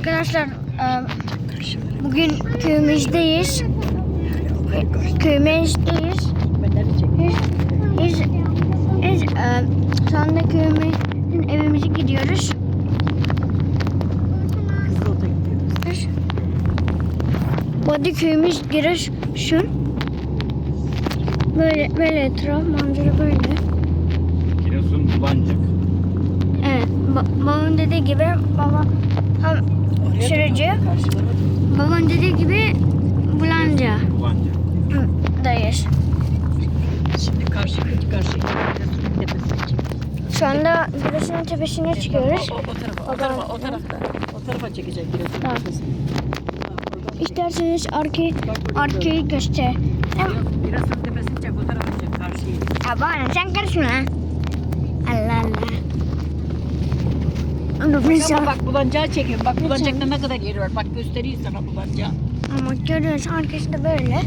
Arkadaşlar e, bugün köyümüzdeyiz. Köyümüzdeyiz. Biz, biz, biz e, şu anda köyümüzün evimize gidiyoruz. Body köyümüz Giresun. Böyle böyle etraf manzara böyle. Giresun Bulancak. Evet, ba- dediği gibi baba hem sürücü, babam dediği gibi bulanca Bulancak. dayız. Şimdi karşı karşı Giresun'un tepesine çık. Şu anda Giresun'un tepesine çıkıyoruz. O, o, o tarafa, o tarafa, o tarafta. O tarafa çekecek Giresun'un Tamam. İsterseniz arkayı, arkayı göster. Giresun'un tepesine çek, o tarafa çek, karşıyı. ya bana sen karışma. Allah Allah. Ama bak bulancağı çekiyorum. Bak bulancakta ne kadar yeri var. Bak göstereyim sana bulancağı. Ama görüyorsun arkası da böyle.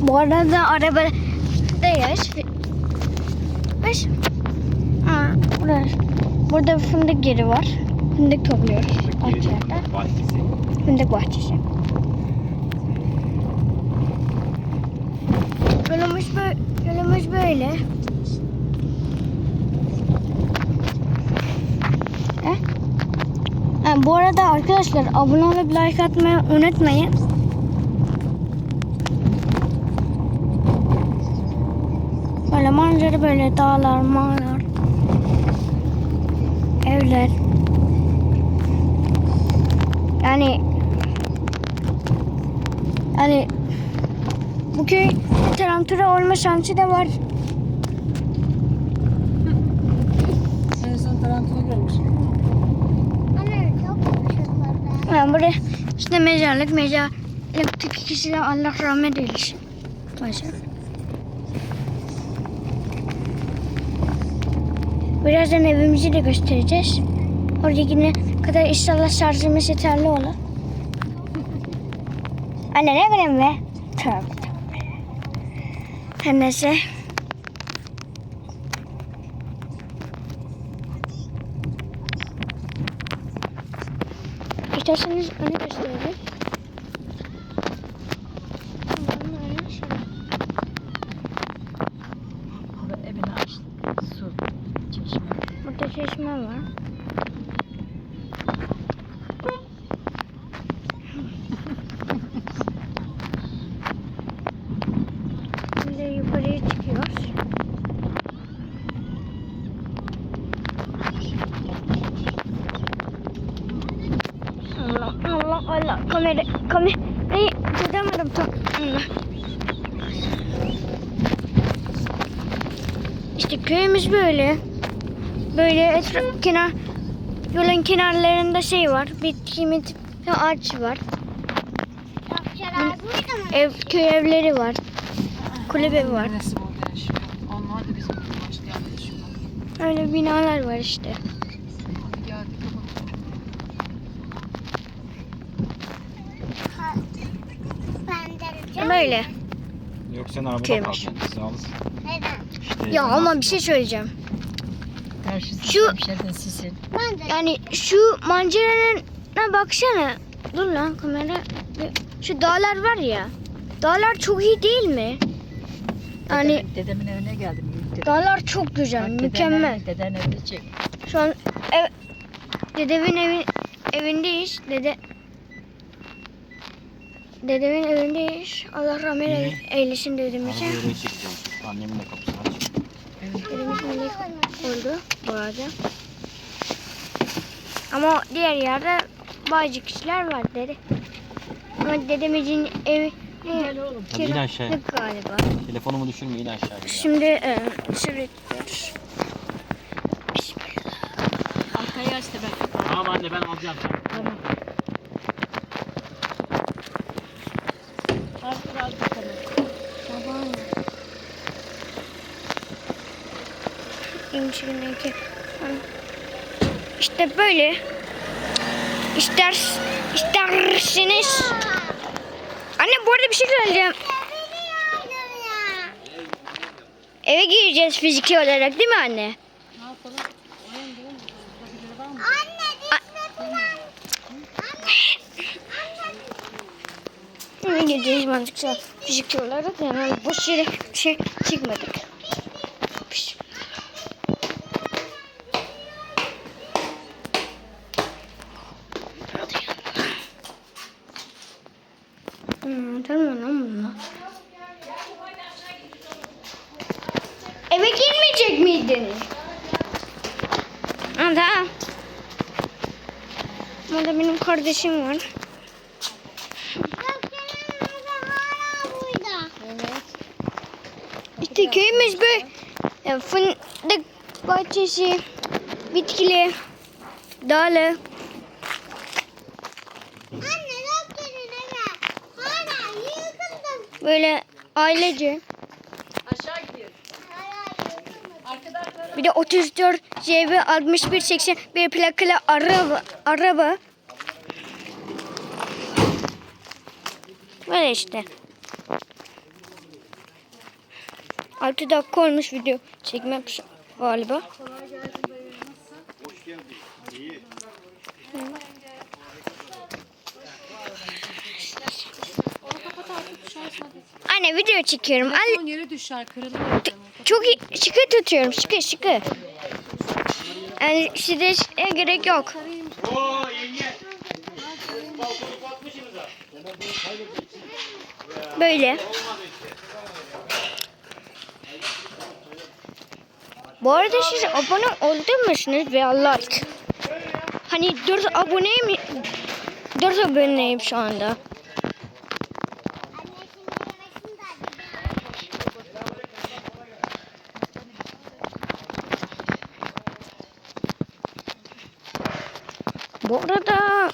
Bu arada arabadayız. Biz ha, burası. Burada fındık yeri var. Fındık topluyoruz bahçelerde. Bahçesi. Fındık bahçesi. Yolumuz böyle. Yolumuz böyle. Eh? Ha, bu arada arkadaşlar abone olup like atmayı unutmayın. Böyle manzara böyle dağlar, mağlar, evler. Yani yani bu köy tarantula olma şansı da var. Yani burada işte mezarlık, mezarlık kişi de Allah rahmet eylesin. Mezar. Birazdan evimizi de göstereceğiz. Oraya gidene kadar inşallah şarjımız yeterli olur. Anne ne bileyim be? Tövbe. Her neyse. İsterseniz önü gösterelim. Bunun önü şöyle. Burada evini açtı. Su, çeşme. Burada çeşme var. Şimdi yukarıya çıkıyoruz. Allah Allah Allah kamera kamerayı tutamadım tam. İşte köyümüz böyle. Böyle etraf kenar yolun kenarlarında şey var. Bitki mit ve ağaç var. Ev köy evleri var. Kulübe var. Yaşıyorlar. Öyle binalar var işte. Hadi geldik ama. Böyle. Yok sen arabada Köymüş. kalacaksın. Bizi alırsın. İşte Ya ama bir şey söyleyeceğim. Şu- sisin. Yani şu manzaranın baksana. Dur lan kamera. Şu dağlar var ya. Dağlar çok iyi değil mi? Yani Dedemin, dedemin evine geldim. büyük dedem. dağlar çok güzel, Bak, deden mükemmel. evi- Deden evini çek. Şu an ev, dedemin evi, evindeyiz. Dede Dedemin evindeyiz. Allah rahmet Niye? eylesin dedemize. Arabayı çekeceğim. Annemin de kapısını aç. Dedemiz melek oldu bu arada. Ama diğer yerde bazı kişiler var dedi. Ama dedemizin evi. Hadi in aşağıya. galiba. Telefonumu düşürme in aşağıya. Şimdi e, gidiyoruz. Arkayı aç da ben. Tamam anne ben alacağım. Tamam. 22 İşte böyle. İster istersiniz. Anne bu arada bir şey söyleyeceğim. Eve gireceğiz fiziki olarak değil mi anne? Eve gireceğiz mantıksal fiziki olarak yani boş yere şey çıkmadık. Miydin? Ha, tamam. Burada benim kardeşim var. İşte köyümüz böyle e, fındık bahçesi, bitkili, dağlı. Anne. Böyle ailece. Bir de 34 CB 61 81 plakalı araba. araba. Böyle işte. 6 dakika olmuş video çekmem galiba. Anne video çekiyorum. Al, yere düşer, kırılır. çok iyi, şıkı tutuyorum. Şıkı şıkı. Yani size şeye gerek yok. Böyle. Bu arada siz abone oldu musunuz veya like? Hani 4 aboneyim 4 aboneyim şu anda. Anne şimdi yemekini de Bu arada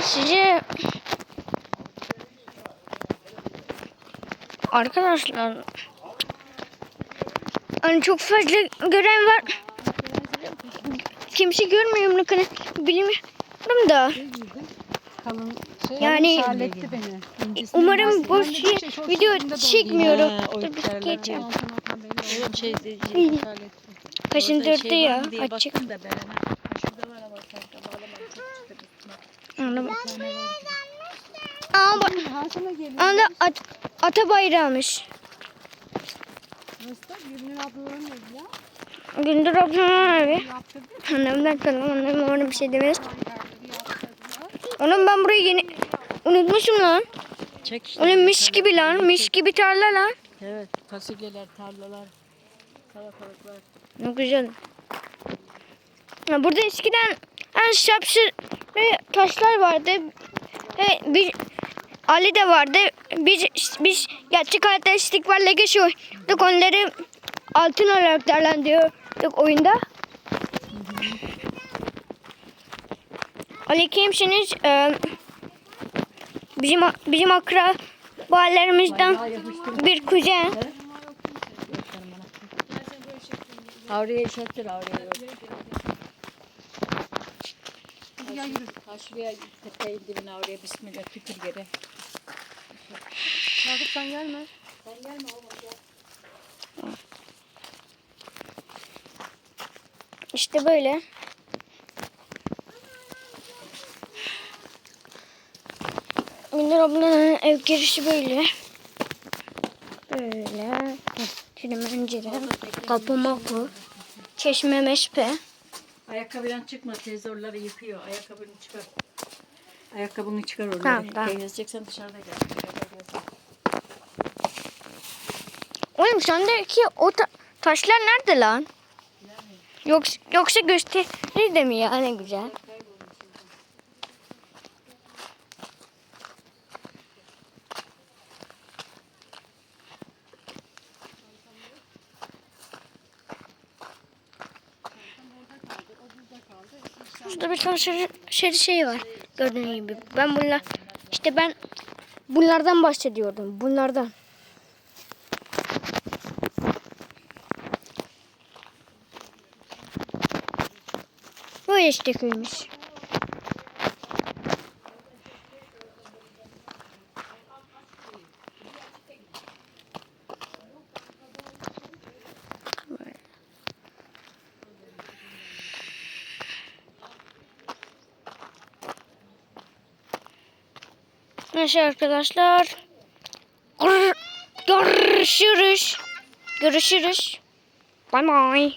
size arkadaşlar hani çok fazla gören var. Kimse görmüyor mu kanı bilmiyorum da. Kalın şey Yani- Umarım boş şey- şey, video çekmiyorum. Dur bir geçeceğim. Şey. Halletti. Kaşındırdı ya açık. Baktım da ben hemen. Şurada var ama sanki bağlamadım. Çok çıktı üstüne. Anladım. Aa bak. Anda at, ata bayrağımış. Gülnur ablaların evi ya. Gündür ablamın evi. Annemden kalan annem ona bir şey demez. Oğlum ben burayı yeni unutmuşum lan. Çek işte. Oğlum mis gibi lan. Mis gibi tarla lan. Evet. Fasulyeler, tarlalar, salatalıklar. Ne güzel. Ya burada eskiden en şapşı ve taşlar vardı. Ve bir Ali de vardı. Biz biz gerçek hayatta istikballe geçiyorduk. Onları altın olarak değerlendiriyorduk oyunda. Ali kimsiniz? Ee, bizim bizim akrabalarımızdan bir kuzen. Avraya işarettir Avraya yok. Ya yürü. Ha şuraya tepeye dibine Avraya bismillah tükür geri. Yakup sen gelme. İşte böyle. Gündür ablanın ev girişi böyle. Böyle. Şimdi mencere. Kapı mapı. Çeşme meşpe. Ayakkabıdan çıkma teyze oraları yıkıyor. Ayakkabını çıkar. Ayakkabını çıkar oraları. Tamam, tamam. Temizleyeceksen dışarıda gel. Oğlum sendeki o ta- taşlar nerede lan? Yoksa, yoksa gösterir de mi ya ne güzel. Şurada bir tane şeri, şeri şey var. Gördüğünüz gibi. Ben bunlar işte ben bunlardan bahsediyordum. Bunlardan. Böyle işte köymüş. Neyse arkadaşlar. Gör- Görüşürüz. Görüşürüz. Bye bye.